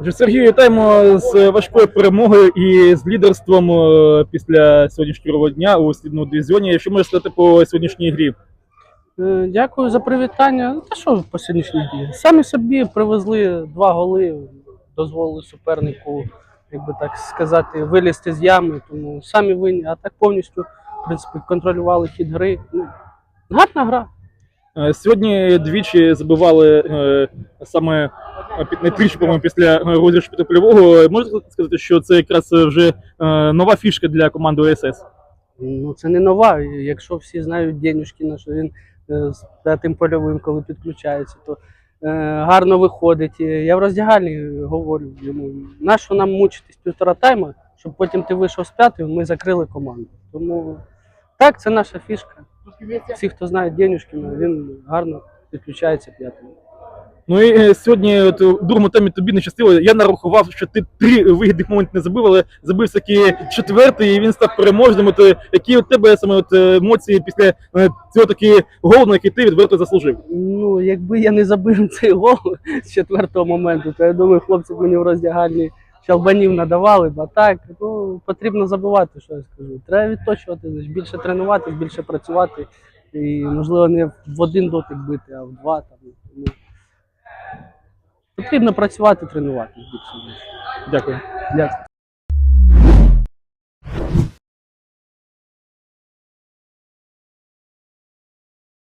Отже, Сергію, вітаємо з важкою перемогою і з лідерством е, після сьогоднішнього дня у слідному дивізіоні. Що можеш сказати по сьогоднішній грі? Е, Дякую за привітання. Ну, Та що по сьогоднішній грі? Самі собі привезли два голи, дозволили супернику, як би так сказати, вилізти з ями. Тому самі винні, а так повністю, в принципі, контролювали хід гри. Ну, гарна гра. Е, Сьогодні двічі забивали е, саме е, під- не тричі, по-моєму, після е, розіграшу п'ятипольового. Можете сказати, що це якраз вже е, нова фішка для команди ОСС? Ну, це не нова. Якщо всі знають Денюшкіна, що він е, з п'ятим польовим, коли підключається, то е, гарно виходить. Я в роздягальні говорю йому, нащо нам мучитись півтора тайма, щоб потім ти вийшов з п'ятим, ми закрили команду. Тому так, це наша фішка. Всі, хто знає Денюшкіна, він гарно підключається п'ятим. Ну і е, сьогодні от, у другому таймі тобі не щастило. Я нарахував, що ти три вигідних моменти не забив, але забив таки четвертий, і він став переможним. От, е, які у тебе саме от, е, емоції після е, цього таки голу, на який ти відверто заслужив? Ну, якби я не забив цей гол з четвертого моменту, то я думаю, хлопці мені в роздягальні щалбанів надавали б. А так, ну, потрібно забивати, що я скажу. Треба відточувати, більше тренуватись, більше працювати. І, можливо, не в один дотик бити, а в два. Там, потрібно працювати, тренувати. Дякую. Дякую.